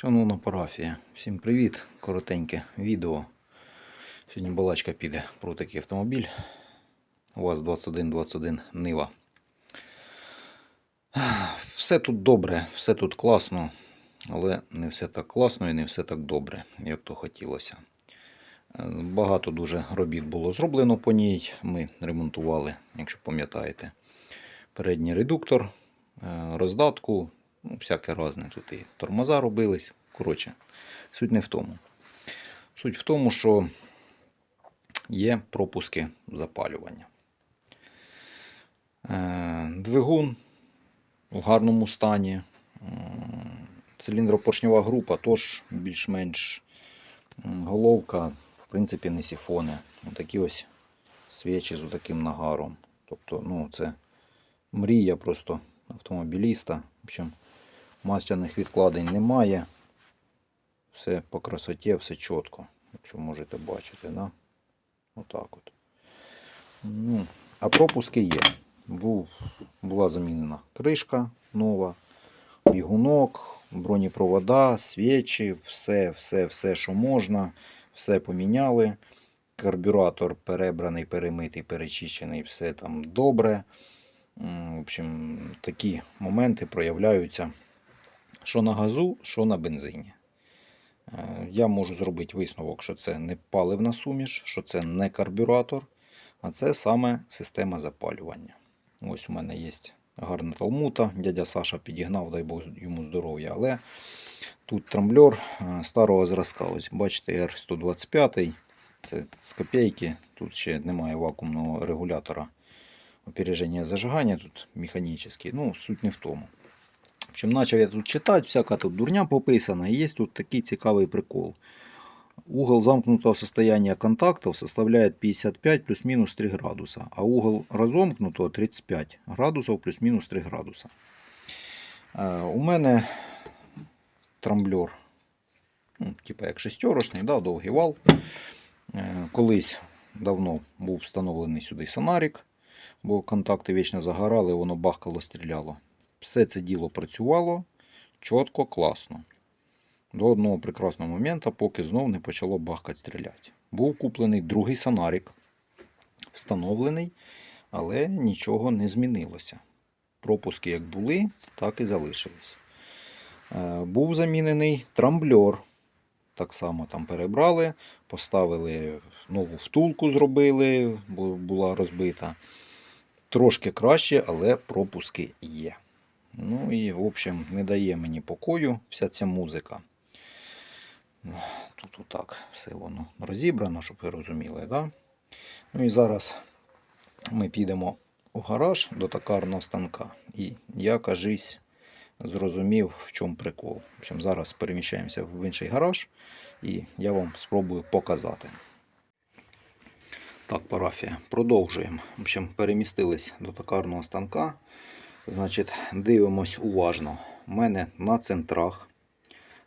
Шановна парафія, всім привіт! Коротеньке відео. Сьогодні балачка піде про такий автомобіль. У вас 2121 Нива. Все тут добре, все тут класно, але не все так класно і не все так добре, як то хотілося. Багато дуже робіт було зроблено по ній. Ми ремонтували, якщо пам'ятаєте, передній редуктор, е, роздатку, ну, всяке разне. Тут і тормоза робились. Коротше, суть не в тому. Суть в тому, що є пропуски запалювання. Е, Двигун у гарному стані. Циліндропоршньова група теж більш-менш головка, в принципі, не сіфони. Такі ось свічі з таким нагаром. Тобто, ну, це мрія просто автомобіліста. В общем, масляних відкладень немає. Все по красоті, все чітко, якщо можете бачити. Да? Отак от. Ну, а пропуски є. Був, була замінена кришка нова, бігунок, бронепровода, свічі, все, все, все, що можна, все поміняли. Карбюратор перебраний, перемитий, перечищений, все там добре. В общем, такі моменти проявляються що на газу, що на бензині. Е, Я можу зробити висновок, що це не паливна суміш, що це не карбюратор, а це саме система запалювання. Ось у мене є гарна талмута. Дядя Саша підігнав, дай Бог йому здоров'я. Але тут трамблер е, старого зразка. Ось бачите, R125. Це з копійки. Тут ще немає вакуумного регулятора опереження зажигання. Тут механічний. Ну, суть не в тому. В общем, начав я тут читати, всяка тут дурня пописана, і є тут такий цікавий прикол. Угол замкнутого состояния контактов составляет 55 плюс-минус 3 градуса, а угол разомкнутого 35 градусов плюс-минус 3 градуса. Е, у мене трамблер, ну, типа як шестерочний, да, довгий вал. Е, колись давно був встановлений сюди сонарик, бо контакти вічно загорали, воно бахкало, стріляло. Все це діло працювало чітко, класно. До одного прекрасного моменту, поки знов не почало бахкати стріляти. Був куплений другий сонарик, встановлений, але нічого не змінилося. Пропуски як були, так і залишились. Е, Був замінений трамблер. Так само там перебрали, поставили нову втулку, зробили, була розбита. Трошки краще, але пропуски є. Ну і, в общем, не дає мені покою вся ця музика. Тут отак все воно розібрано, щоб ви розуміли. Да? Ну і зараз ми підемо в гараж до токарного станка. І я, кажись, зрозумів, в чому прикол. В общем, зараз переміщаємося в інший гараж і я вам спробую показати. Так, парафія, продовжуємо. В общем, перемістились до токарного станка. Значить, дивимось уважно. У мене на центрах,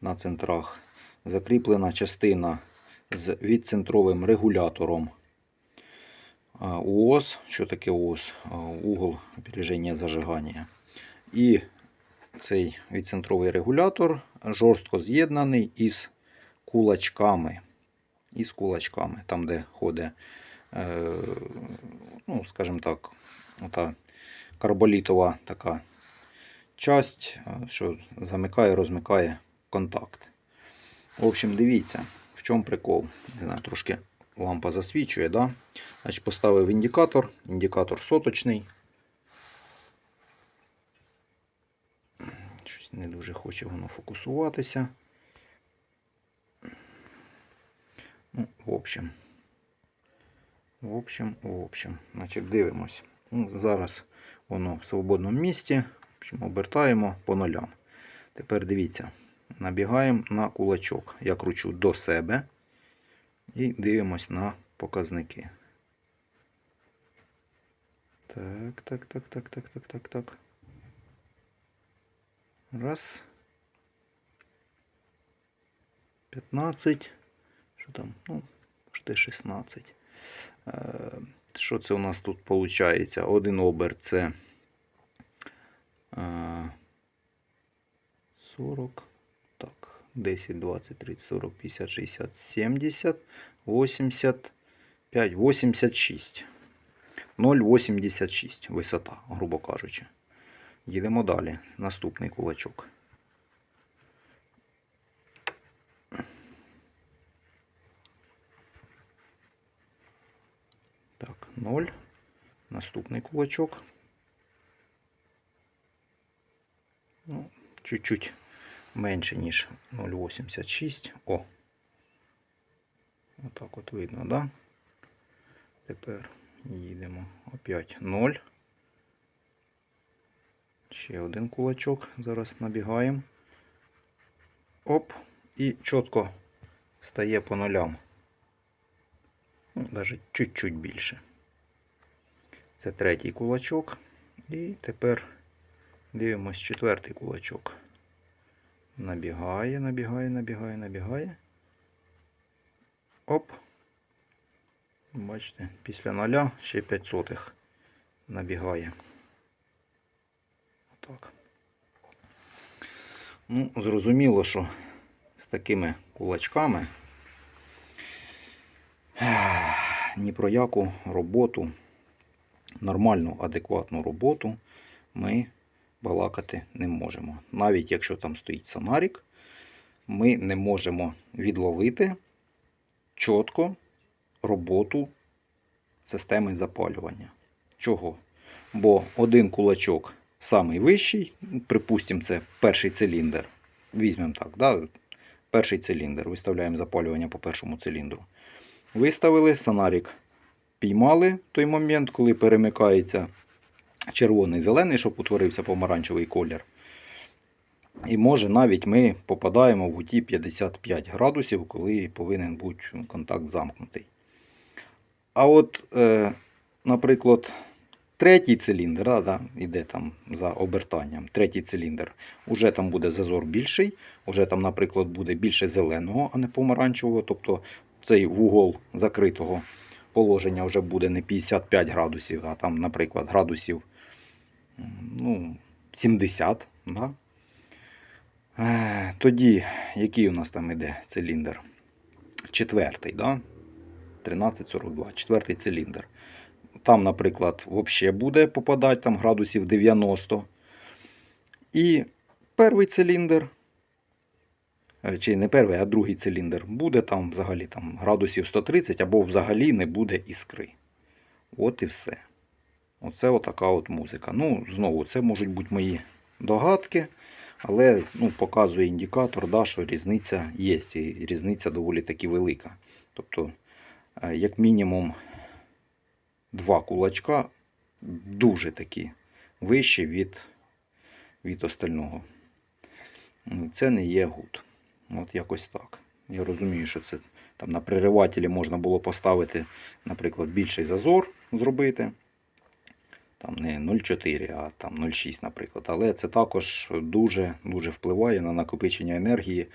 на центрах закріплена частина з відцентровим регулятором УОС. Що таке УОС? Угол опереження зажигання. І цей відцентровий регулятор жорстко з'єднаний із кулачками. Із кулачками, там, де ходить, е, ну, скажімо так, ота карболітова така часть, е, що замикає, розмикає контакт. В общем, дивіться, в чому прикол. Не знаю, трошки лампа засвічує, да? Значить, поставив індикатор, індикатор соточний. Щось не дуже хоче воно фокусуватися. Ну, в общем. В общем, в общем. Значить, дивимось. Ну, зараз воно в свободному місці. Обертаємо по нулям. Тепер дивіться, набігаємо на кулачок. Я кручу до себе і дивимось на показники. Так, так, так, так, так, так, так, так. Раз. 15. Що там? Ну, почти 16. Е, Що це у нас тут виходить? Один оберт це е, 40. Так, 10, 20, 30, 40, 50, 60, 70, 85, 86. 0,86 висота, грубо кажучи. Їдемо далі. Наступний кулачок. Так, 0. Наступний кулачок. Ну, чуть-чуть менше, ніж 0,86. О. Отак от видно, да? Тепер їдемо опять 0. Ще один кулачок. Зараз набігаємо. Оп. І чітко стає по нулям. Ну, навіть чуть-чуть більше. Це третій кулачок. І тепер дивимось четвертий кулачок. Набігає, набігає, набігає, набігає. Оп. Бачите, після нуля ще 5 сотих набігає. Отак. Ну, зрозуміло, що з такими кулачками ні про яку роботу, нормальну, адекватну роботу ми балакати не можемо. Навіть якщо там стоїть сонарик, ми не можемо відловити чітко роботу системи запалювання. Чого? Бо один кулачок самий вищий, припустимо, це перший циліндр. Візьмемо так, да? перший циліндр. Виставляємо запалювання по першому циліндру. Виставили, сонарик піймали той момент, коли перемикається червоний зелений, щоб утворився помаранчевий колір. І може навіть ми попадаємо в гуті 55 градусів, коли повинен бути контакт замкнутий. А от, е, наприклад, третій циліндр, да, да, іде там за обертанням, третій циліндр, уже там буде зазор більший, уже там, наприклад, буде більше зеленого, а не помаранчевого. Тобто цей вугол закритого положення вже буде не 55 градусів, а там, наприклад, градусів ну, 70. Да? Е, Тоді, який у нас там іде циліндр? Четвертий, да? 1342, четвертий циліндр. Там, наприклад, взагалі буде попадати там градусів 90. І перший циліндр, чи не перший, а другий циліндр, буде там взагалі там градусів 130 або взагалі не буде іскри. От і все. Оце отака от музика. Ну, знову, це можуть бути мої догадки, але ну, показує індикатор, да, що різниця є. І різниця доволі таки велика. Тобто, е, як мінімум, два кулачка дуже такі вищі від, від остального. Це не є гуд. От якось так. Я розумію, що це там на переривателі можна було поставити, наприклад, більший зазор зробити. Там не 0,4, а там 0,6, наприклад. Але це також дуже-дуже впливає на накопичення енергії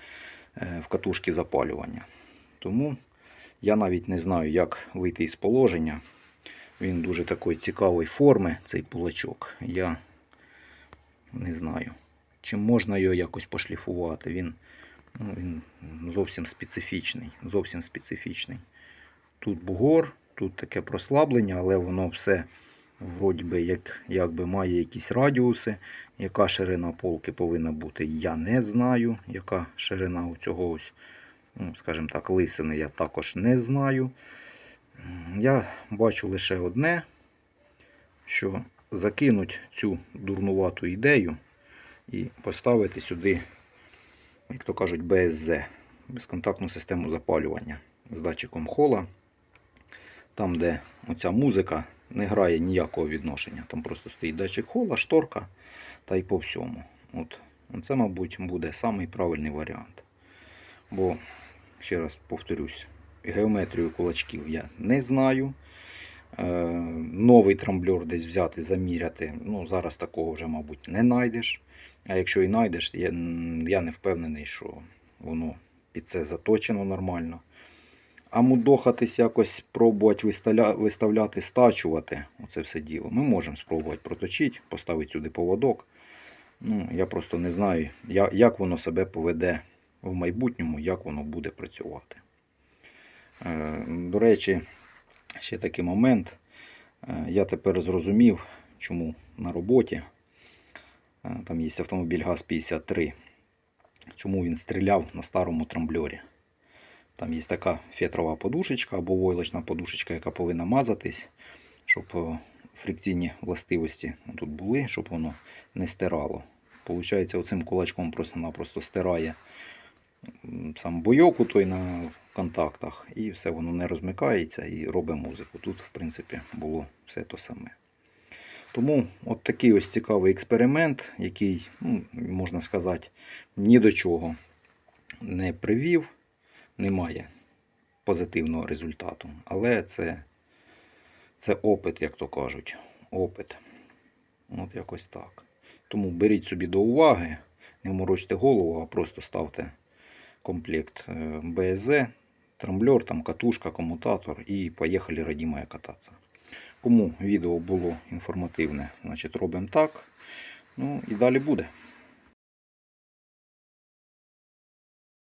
е, в катушки запалювання. Тому я навіть не знаю, як вийти із положення. Він дуже такої цікавої форми, цей кулачок. Я не знаю, чи можна його якось пошліфувати. Він, ну, він зовсім специфічний. Зовсім специфічний. Тут бугор, тут таке прослаблення, але воно все вроді би як, якби має якісь радіуси. Яка ширина полки повинна бути, я не знаю. Яка ширина у цього ось, ну, скажімо так, лисини я також не знаю. Я бачу лише одне, що закинуть цю дурнувату ідею і поставити сюди, як то кажуть, БСЗ, безконтактну систему запалювання з датчиком хола. Там, де оця музика не грає ніякого відношення. Там просто стоїть датчик хола, шторка та й по всьому. От. Це, мабуть, буде самий правильний варіант. Бо, ще раз повторюсь, геометрію кулачків я не знаю. Е, новий трамблер десь взяти, заміряти. Ну, зараз такого вже, мабуть, не знайдеш. А якщо і знайдеш, я, не впевнений, що воно під це заточено нормально. А мудохатись якось пробувати виставля, виставляти, стачувати оце все діло. Ми можемо спробувати проточити, поставити сюди поводок. Ну, я просто не знаю, як воно себе поведе в майбутньому, як воно буде працювати. Е, До речі, ще такий момент. Е, Я тепер зрозумів, чому на роботі е, там є автомобіль ГАЗ-53, чому він стріляв на старому трамбльорі. Там є така фетрова подушечка або войлочна подушечка, яка повинна мазатись, щоб е, фрикційні властивості тут були, щоб воно не стирало. Получається, оцим кулачком просто-напросто стирає сам бойок у той на контактах, і все воно не розмикається і робить музику. Тут, в принципі, було все то саме. Тому от такий ось цікавий експеримент, який, ну, можна сказати, ні до чого не привів, немає позитивного результату. Але це, це опит, як то кажуть. Опит. От якось так. Тому беріть собі до уваги, не морочте голову, а просто ставте комплект БЗ, трамблер, там катушка, комутатор і поїхали родимая кататися. Кому відео було інформативне, значить робимо так. Ну і далі буде.